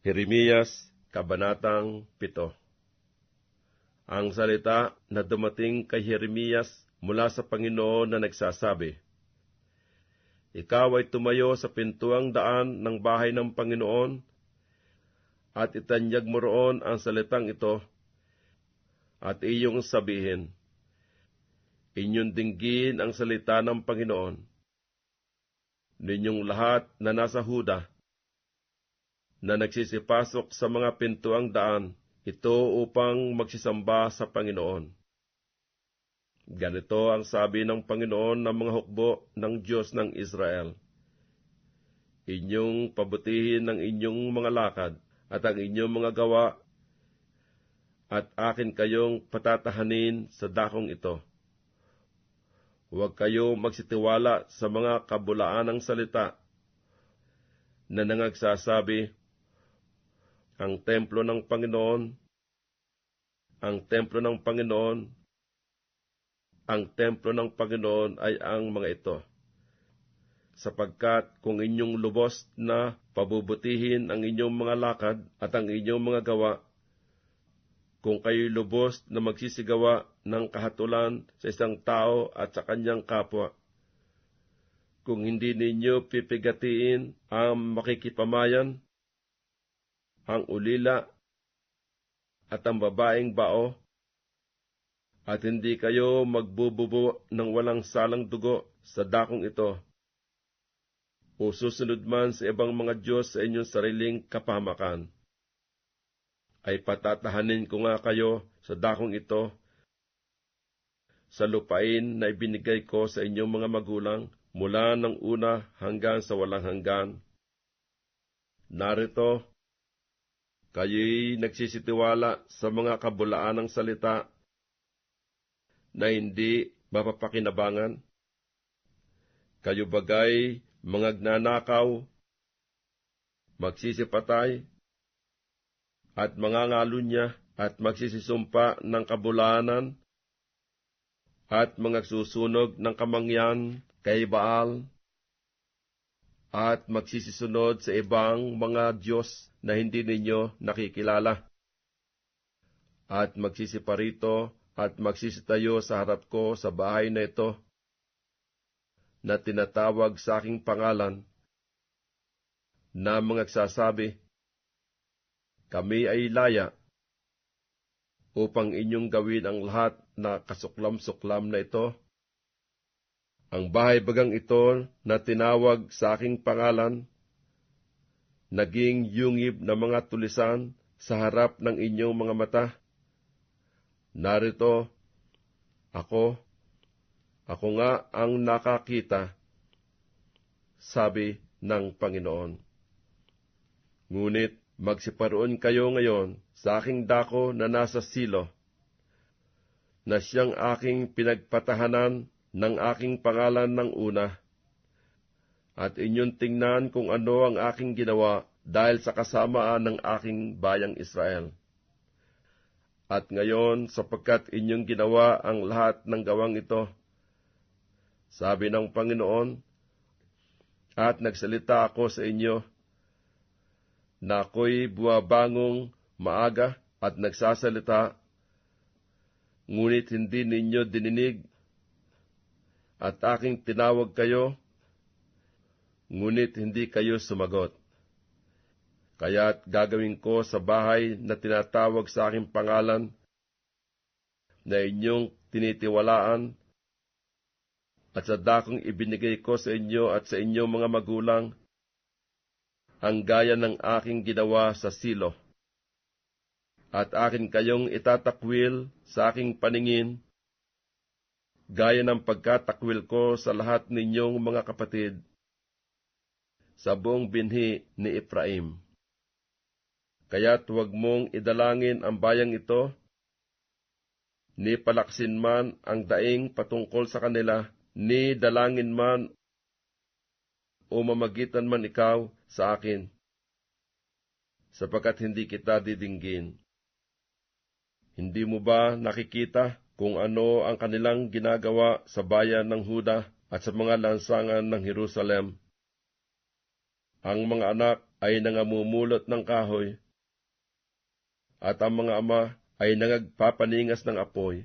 Jeremias, Kabanatang 7 Ang salita na dumating kay Jeremias mula sa Panginoon na nagsasabi, Ikaw ay tumayo sa pintuang daan ng bahay ng Panginoon at itanyag mo roon ang salitang ito at iyong sabihin, Inyong dinggin ang salita ng Panginoon. Ninyong lahat na nasa Huda, na nagsisipasok sa mga pintuang daan, ito upang magsisamba sa Panginoon. Ganito ang sabi ng Panginoon ng mga hukbo ng Diyos ng Israel. Inyong pabutihin ang inyong mga lakad at ang inyong mga gawa at akin kayong patatahanin sa dakong ito. Huwag kayo magsitiwala sa mga kabulaan ng salita na nangagsasabi, ang templo ng Panginoon, ang templo ng Panginoon, ang templo ng Panginoon ay ang mga ito. Sapagkat kung inyong lubos na pabubutihin ang inyong mga lakad at ang inyong mga gawa, kung kayo lubos na magsisigawa ng kahatulan sa isang tao at sa kanyang kapwa. Kung hindi ninyo pipigatiin ang makikipamayan, ang ulila at ang babaeng bao, at hindi kayo magbububo ng walang salang dugo sa dakong ito, o susunod man sa ibang mga Diyos sa inyong sariling kapamakan ay patatahanin ko nga kayo sa dakong ito, sa lupain na ibinigay ko sa inyong mga magulang mula ng una hanggang sa walang hanggan. Narito, kayo'y nagsisitiwala sa mga kabulaan ng salita na hindi mapapakinabangan. Kayo bagay mga gnanakaw, magsisipatay, at mangangalunya at magsisisumpa ng kabulanan at mga susunog ng kamangyan kay Baal at magsisisunod sa ibang mga Diyos na hindi ninyo nakikilala at magsisiparito at magsisitayo sa harap ko sa bahay na ito na tinatawag sa aking pangalan na mga sasabi, kami ay laya upang inyong gawin ang lahat na kasuklam-suklam na ito. Ang bahay bagang ito na tinawag sa aking pangalan, naging yungib na mga tulisan sa harap ng inyong mga mata. Narito, ako, ako nga ang nakakita, sabi ng Panginoon. Ngunit magsiparoon kayo ngayon sa aking dako na nasa silo, na siyang aking pinagpatahanan ng aking pangalan ng una, at inyong tingnan kung ano ang aking ginawa dahil sa kasamaan ng aking bayang Israel. At ngayon, sapagkat inyong ginawa ang lahat ng gawang ito, sabi ng Panginoon, at nagsalita ako sa inyo, na ako'y buwabangong maaga at nagsasalita, ngunit hindi ninyo dininig, at aking tinawag kayo, ngunit hindi kayo sumagot. Kaya't gagawin ko sa bahay na tinatawag sa aking pangalan, na inyong tinitiwalaan, at sa dakong ibinigay ko sa inyo at sa inyong mga magulang, ang gaya ng aking ginawa sa silo. At akin kayong itatakwil sa aking paningin, gaya ng pagkatakwil ko sa lahat ninyong mga kapatid, sa buong binhi ni Ephraim. Kaya't huwag mong idalangin ang bayang ito, ni palaksin man ang daing patungkol sa kanila, ni dalangin man o mamagitan man ikaw sa akin, sapagkat hindi kita didinggin. Hindi mo ba nakikita kung ano ang kanilang ginagawa sa bayan ng Huda at sa mga lansangan ng Jerusalem? Ang mga anak ay nangamumulot ng kahoy, at ang mga ama ay nangagpapaningas ng apoy,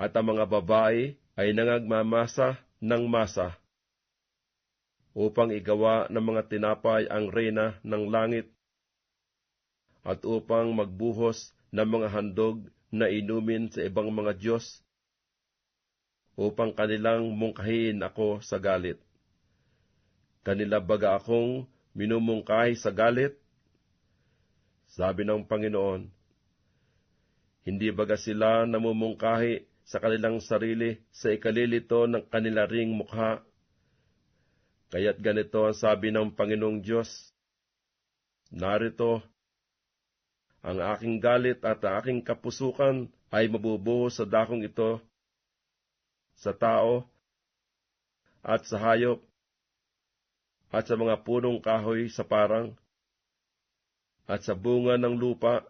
at ang mga babae ay nangagmamasa ng masa, upang igawa ng mga tinapay ang reyna ng langit, at upang magbuhos ng mga handog na inumin sa ibang mga Diyos, upang kanilang mungkahin ako sa galit. Kanila baga akong minumungkahi sa galit? Sabi ng Panginoon, hindi baga sila namumungkahi sa kanilang sarili sa ikalilito ng kanila ring mukha? Kaya't ganito ang sabi ng Panginoong Diyos, Narito, ang aking galit at aking kapusukan ay mabubuhos sa dakong ito, sa tao, at sa hayop, at sa mga punong kahoy sa parang, at sa bunga ng lupa,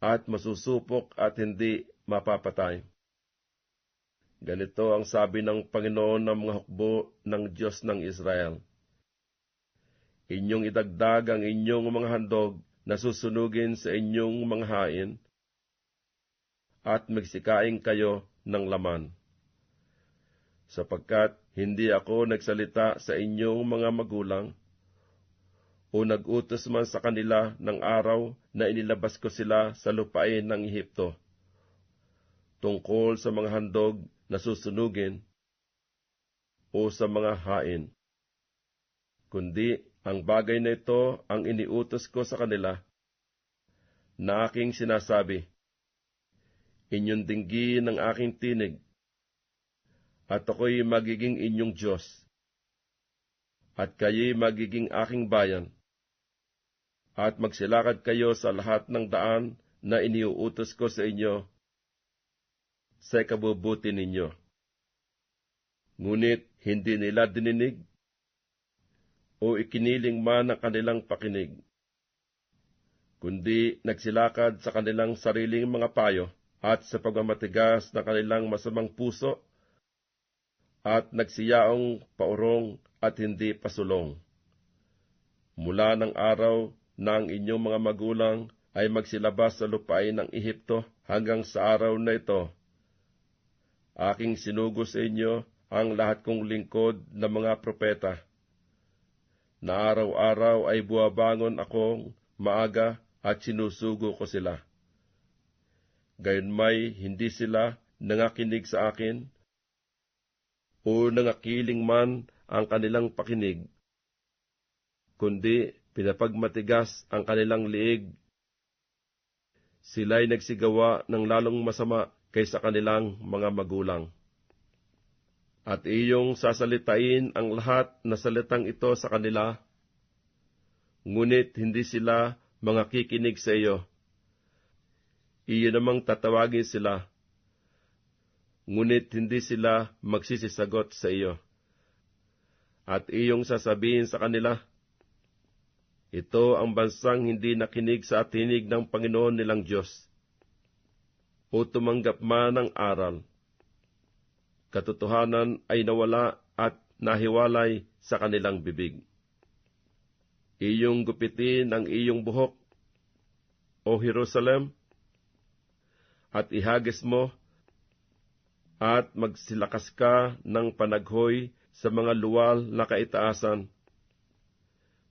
at masusupok at hindi mapapatay. Ganito ang sabi ng Panginoon ng mga hukbo ng Diyos ng Israel. Inyong idagdag ang inyong mga handog na susunugin sa inyong mga hain, at magsikain kayo ng laman. Sapagkat hindi ako nagsalita sa inyong mga magulang, o nag-utos man sa kanila ng araw na inilabas ko sila sa lupain ng Ehipto, tungkol sa mga handog na susunugin o sa mga hain. Kundi ang bagay na ito ang iniutos ko sa kanila na aking sinasabi, Inyong dinggin ang aking tinig, at ako'y magiging inyong Diyos, at kayo'y magiging aking bayan, at magsilakad kayo sa lahat ng daan na iniuutos ko sa inyo sa kabubuti ninyo. Ngunit hindi nila dininig o ikiniling man ang kanilang pakinig, kundi nagsilakad sa kanilang sariling mga payo at sa pagmamatigas ng kanilang masamang puso at nagsiyaong paurong at hindi pasulong. Mula ng araw na ang inyong mga magulang ay magsilabas sa lupain ng Ehipto hanggang sa araw na ito, aking sinugo sa inyo ang lahat kong lingkod na mga propeta, na araw-araw ay buwabangon akong maaga at sinusugo ko sila gayon may hindi sila nangakinig sa akin, o nangakiling man ang kanilang pakinig, kundi pinapagmatigas ang kanilang liig. Sila'y nagsigawa ng lalong masama kaysa kanilang mga magulang. At iyong sasalitain ang lahat na salitang ito sa kanila, ngunit hindi sila mga kikinig sa iyo iyo namang tatawagin sila, ngunit hindi sila magsisisagot sa iyo. At iyong sasabihin sa kanila, ito ang bansang hindi nakinig sa atinig ng Panginoon nilang Diyos, o tumanggap man ng aral. Katotohanan ay nawala at nahiwalay sa kanilang bibig. Iyong gupitin ang iyong buhok, O Jerusalem, at ihagis mo at magsilakas ka ng panaghoy sa mga luwal na kaitaasan,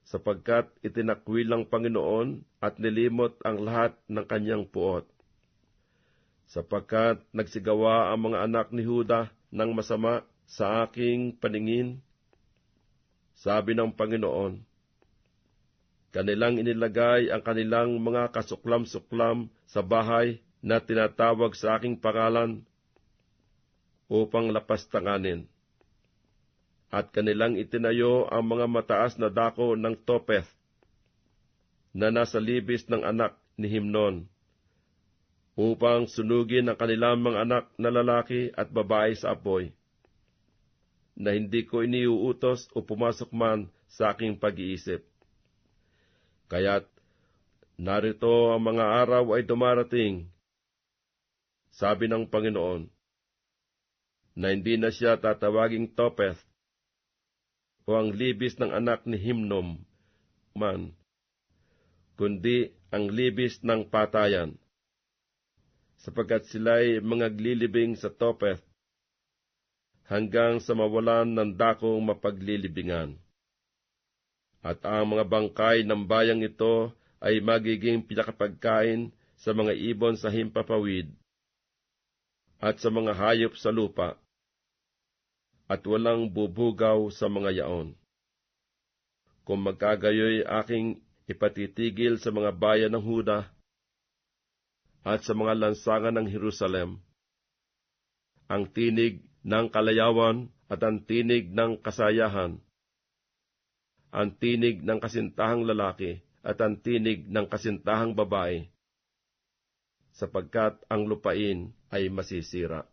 sapagkat itinakwil ng Panginoon at nilimot ang lahat ng kanyang puot. Sapagkat nagsigawa ang mga anak ni Huda ng masama sa aking paningin, sabi ng Panginoon, kanilang inilagay ang kanilang mga kasuklam-suklam sa bahay na tinatawag sa aking pangalan upang lapastanganin. At kanilang itinayo ang mga mataas na dako ng Topeth na nasa libis ng anak ni Himnon upang sunugin ang kanilang mga anak na lalaki at babae sa apoy, na hindi ko iniuutos o pumasok man sa aking pag-iisip. Kaya't narito ang mga araw ay dumarating sabi ng Panginoon, na hindi na siya tatawaging Topeth, o ang libis ng anak ni Himnom man, kundi ang libis ng patayan, sapagkat sila'y mga glilibing sa Topeth hanggang sa mawalan ng dakong mapaglilibingan. At ang mga bangkay ng bayang ito ay magiging pinakapagkain sa mga ibon sa himpapawid at sa mga hayop sa lupa, at walang bubugaw sa mga yaon. Kung magkagayoy aking ipatitigil sa mga bayan ng Huda at sa mga lansangan ng Jerusalem, ang tinig ng kalayawan at ang tinig ng kasayahan, ang tinig ng kasintahang lalaki at ang tinig ng kasintahang babae, sapagkat ang lupain ay masisira.